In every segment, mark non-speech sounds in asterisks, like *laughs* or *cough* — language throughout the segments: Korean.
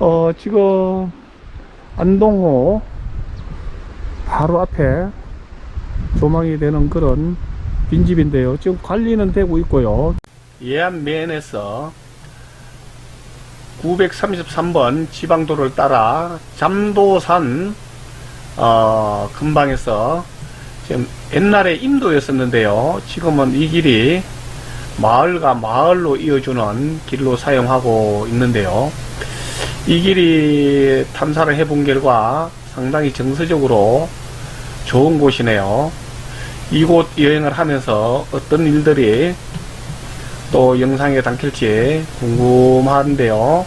어, 지금 안동호 바로 앞에 조망이 되는 그런 빈집인데요. 지금 관리는 되고 있고요. 예안면에서 933번 지방도를 따라 잠도산 어, 근방에서 지금 옛날에 인도였었는데요. 지금은 이 길이 마을과 마을로 이어주는 길로 사용하고 있는데요. 이 길이 탐사를 해본 결과 상당히 정서적으로 좋은 곳이네요. 이곳 여행을 하면서 어떤 일들이 또 영상에 담길지 궁금한데요.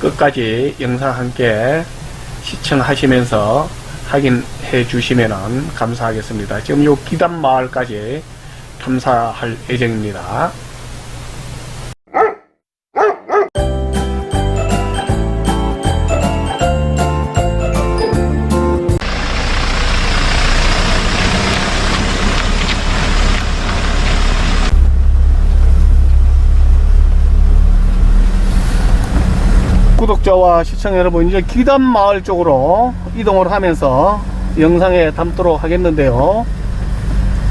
끝까지 영상 함께 시청하시면서 확인해 주시면 감사하겠습니다. 지금 요 기단 마을까지 탐사할 예정입니다. 구독자와 시청자 여러분 이제 기단 마을 쪽으로 이동을 하면서 영상에 담도록 하겠는데요.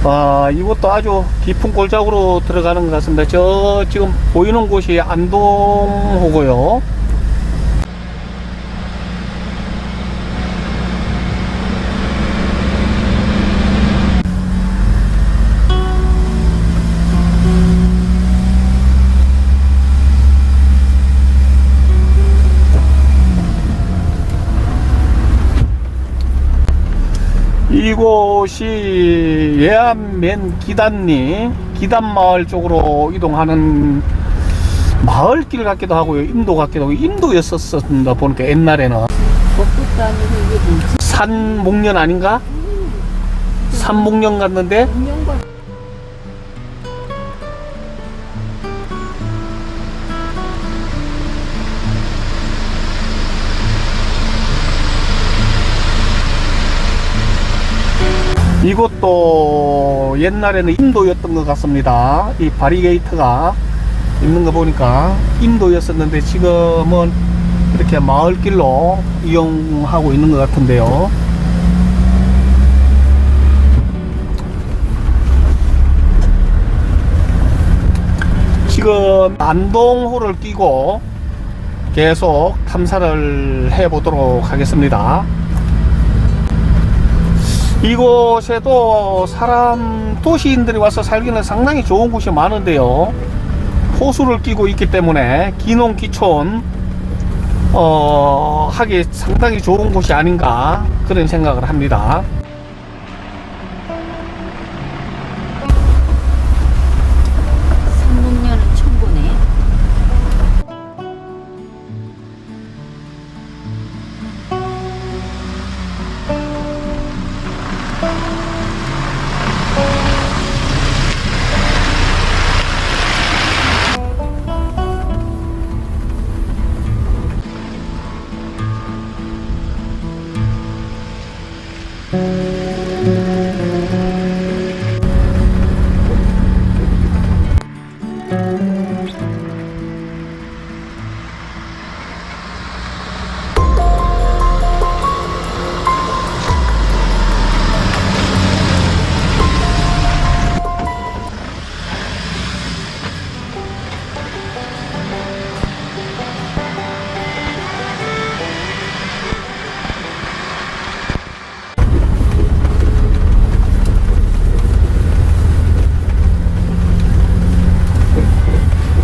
아, 이곳도 아주 깊은 골짜기로 들어가는 것 같습니다. 저 지금 보이는 곳이 안동호고요. 이곳이 예안면 기단리 기단마을 쪽으로 이동하는 마을길 같기도 하고요 인도 같기도 하고 인도였었습니다 보니까 옛날에는? 산목련 아닌가? 산목련 같는데 이곳도 옛날에는 인도였던 것 같습니다 이 바리게이트가 있는 거 보니까 인도였었는데 지금은 이렇게 마을길로 이용하고 있는 것 같은데요 지금 안동호를 끼고 계속 탐사를 해 보도록 하겠습니다. 이곳에도 사람 도시인들이 와서 살기는 상당히 좋은 곳이 많은데요. 호수를 끼고 있기 때문에 기농기촌 어, 하기 상당히 좋은 곳이 아닌가 그런 생각을 합니다.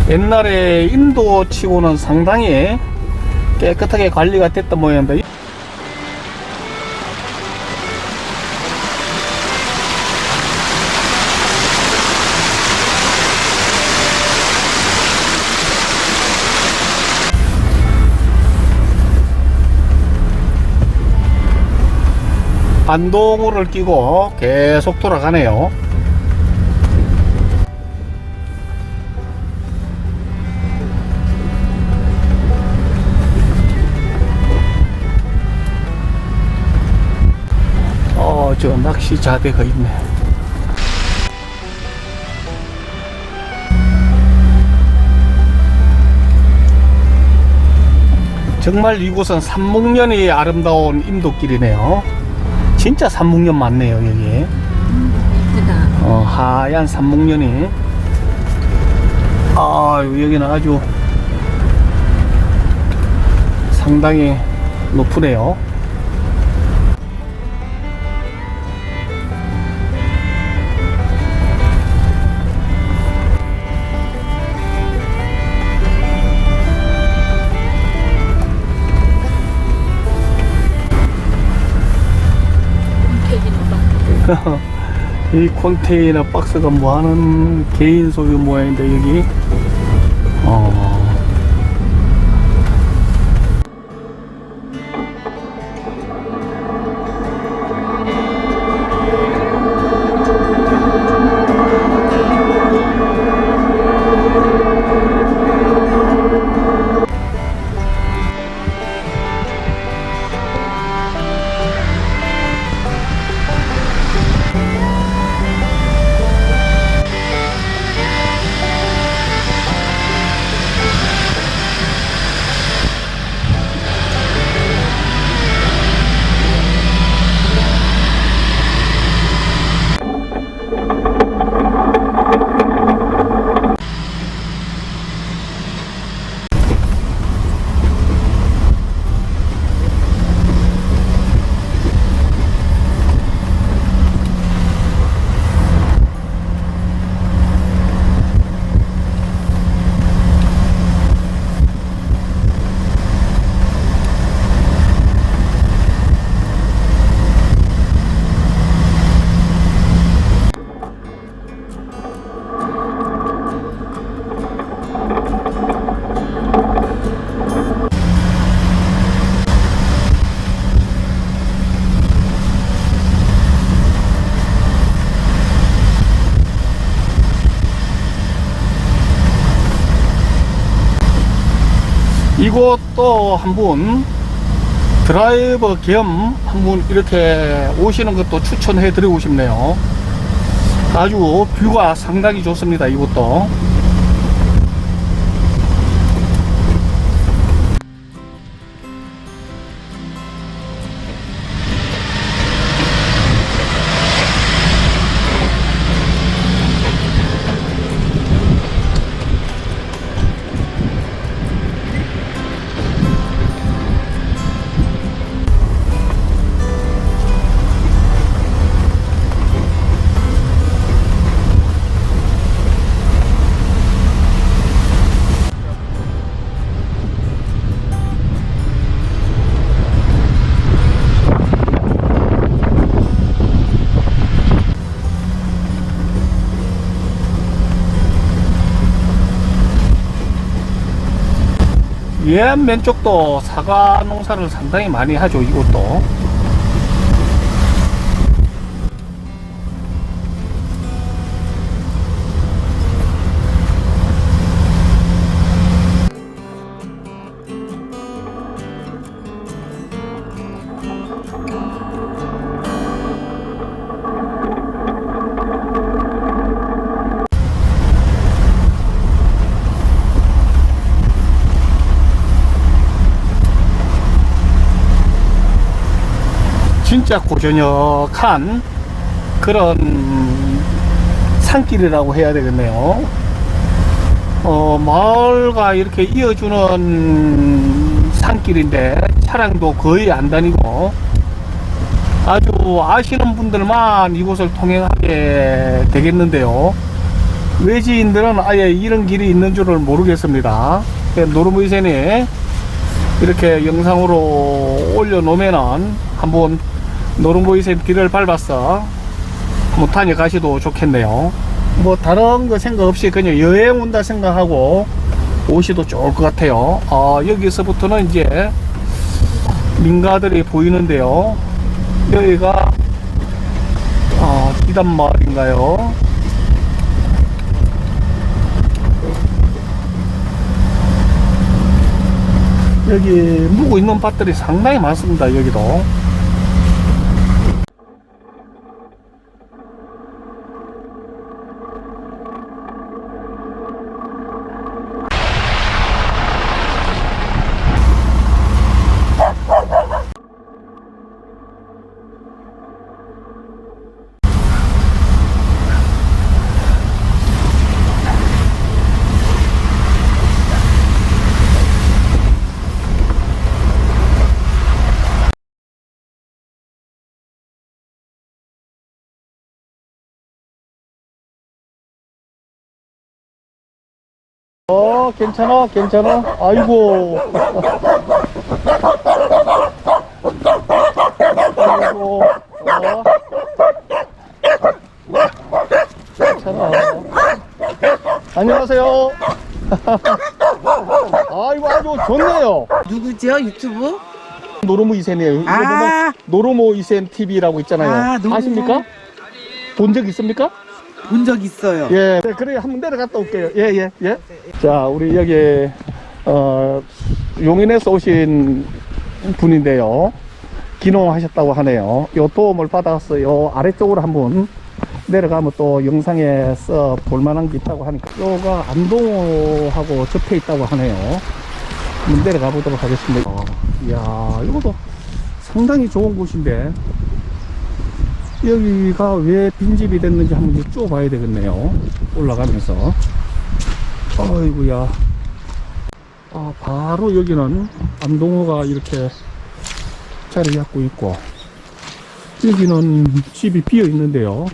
옛날에 인도 치고는 상당히 깨끗하게 관리가 됐던 모양인데 안동호를 끼고 계속 돌아가네요. 저 낚시 자대가 있네. 저 정말 이곳은 삼목년이 아름다운 인도길이네요. 진짜 삼목년 맞네요, 여기. 예쁘다. 어, 하얀 삼목년이. 아, 여기는 아주 상당히 높으네요. *laughs* 이 컨테이너 박스가 뭐하는 개인 소유 모양인데 여기 이곳도 한번 드라이버 겸 한번 이렇게 오시는 것도 추천해 드리고 싶네요. 아주 뷰가 상당히 좋습니다. 이곳도. 얘 맨쪽도 사과 농사를 상당히 많이 하죠. 이곳도. 진짜 고저녁한 그런 산길이라고 해야 되겠네요. 어, 마을과 이렇게 이어주는 산길인데 차량도 거의 안 다니고 아주 아시는 분들만 이곳을 통행하게 되겠는데요. 외지인들은 아예 이런 길이 있는 줄을 모르겠습니다. 노르무이센이 이렇게 영상으로 올려놓으면은 한번 노름보이센 길을 밟아서 한번 다녀가시도 좋겠네요. 뭐 다른 거 생각 없이 그냥 여행 온다 생각하고 오시도 좋을 것 같아요. 어, 여기서부터는 이제 민가들이 보이는데요. 여기가 어, 기단마을인가요? 여기 묵고 있는 밭들이 상당히 많습니다. 여기도. 어, 괜찮아, 괜찮아. 아이고. 아이고. 어. 괜찮아. 안녕하세요. 아이고, 아주 좋네요. 누구죠? 유튜브? 노로모 이센이에요. 아. 노로모 이센 TV라고 있잖아요. 아. 아십니까? 본 적 있습니까? 본 적 있어요. 예, 네, 그래 한번 내려갔다 올게요. 예, 예, 예. 자, 우리 여기 어, 용인에서 오신 분인데요. 기농하셨다고 하네요. 요 도움을 받아서 요 아래쪽으로 한번 내려가면 또 영상에서 볼만한 게 있다고 하니까 요가 안동호하고 접해 있다고 하네요. 한번 내려가 보도록 하겠습니다. 어, 이야, 이것도 상당히 좋은 곳인데 여기가 왜 빈집이 됐는지 한번 여쭤봐야 되겠네요. 올라가면서. 아이고야. 아, 바로 여기는 안동호가 이렇게 자리 잡고 있고, 여기는 집이 비어 있는데요.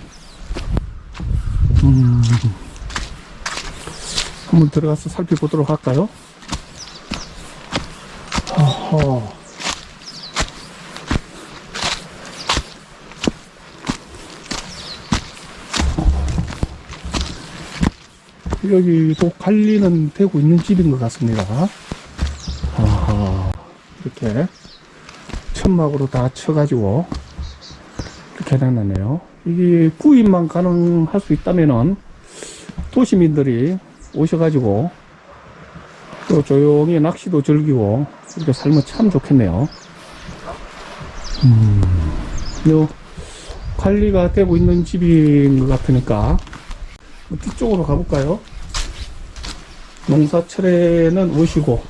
음, 한번 들어가서 살펴보도록 할까요? 어허. 여기도 관리는 되고 있는 집인 것 같습니다. 아하, 이렇게 천막으로 다 쳐가지고 이렇게 해놨네요. 이게 구입만 가능할 수 있다면은 도시민들이 오셔가지고 또 조용히 낚시도 즐기고 이렇게 살면 참 좋겠네요. 음, 요 관리가 되고 있는 집인 것 같으니까 뒤쪽으로 가볼까요? 농사 철에는 오시고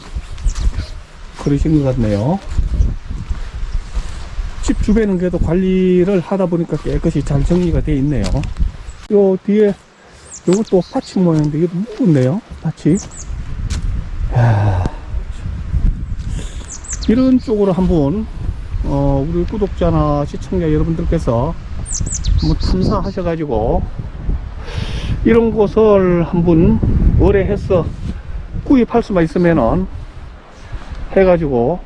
그러신 것 같네요. 집 주변은 그래도 관리를 하다 보니까 깨끗이 잘 정리가 되어 있네요. 요 뒤에 요것도 파치 모양인데 이게 묵은데요? 파치. 이야, 이런 쪽으로 한번 어, 우리 구독자나 시청자 여러분들께서 한번 탐사하셔가지고 이런 곳을 한번 의뢰해서 구입할 수만 있으면은 해가지고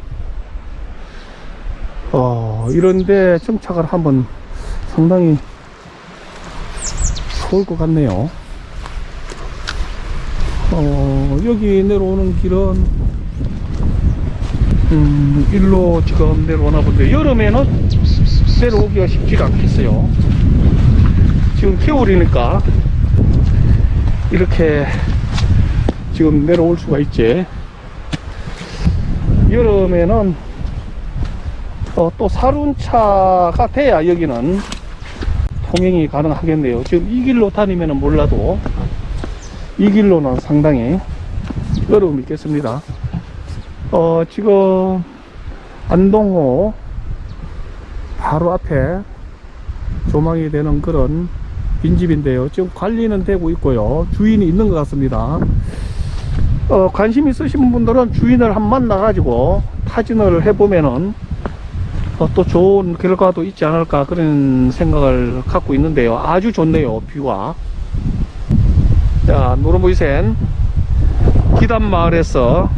어 이런데 정착을 한번 상당히 좋을 것 같네요. 어 여기 내려오는 길은 음 일로 지금 내려오나 본데 여름에는 내려오기가 쉽지가 않겠어요. 지금 겨울이니까 이렇게 지금 내려올 수가 있지. 여름에는 어, 또 사륜차가 돼야 여기는 통행이 가능하겠네요. 지금 이 길로 다니면 몰라도 이 길로는 상당히 어려움이 있겠습니다. 어, 지금 안동호 바로 앞에 조망이 되는 그런 빈집인데요. 지금 관리는 되고 있고요. 주인이 있는 것 같습니다. 어, 관심 있으신 분들은 주인을 한번 만나가지고 타진을 해보면은 어, 또 좋은 결과도 있지 않을까 그런 생각을 갖고 있는데요. 아주 좋네요. 뷰가. 자, 노르보이센 기단마을에서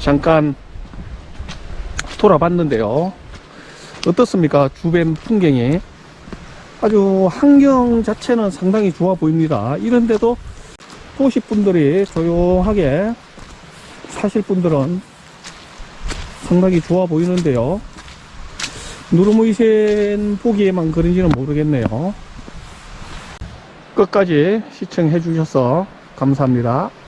잠깐 돌아봤는데요. 어떻습니까? 주변 풍경이. 아주 환경 자체는 상당히 좋아 보입니다. 이런데도 도시 분들이 조용하게 사실 분들은 상당히 좋아 보이는데요. 누르무이센 보기에만 그런지는 모르겠네요. 끝까지 시청해 주셔서 감사합니다.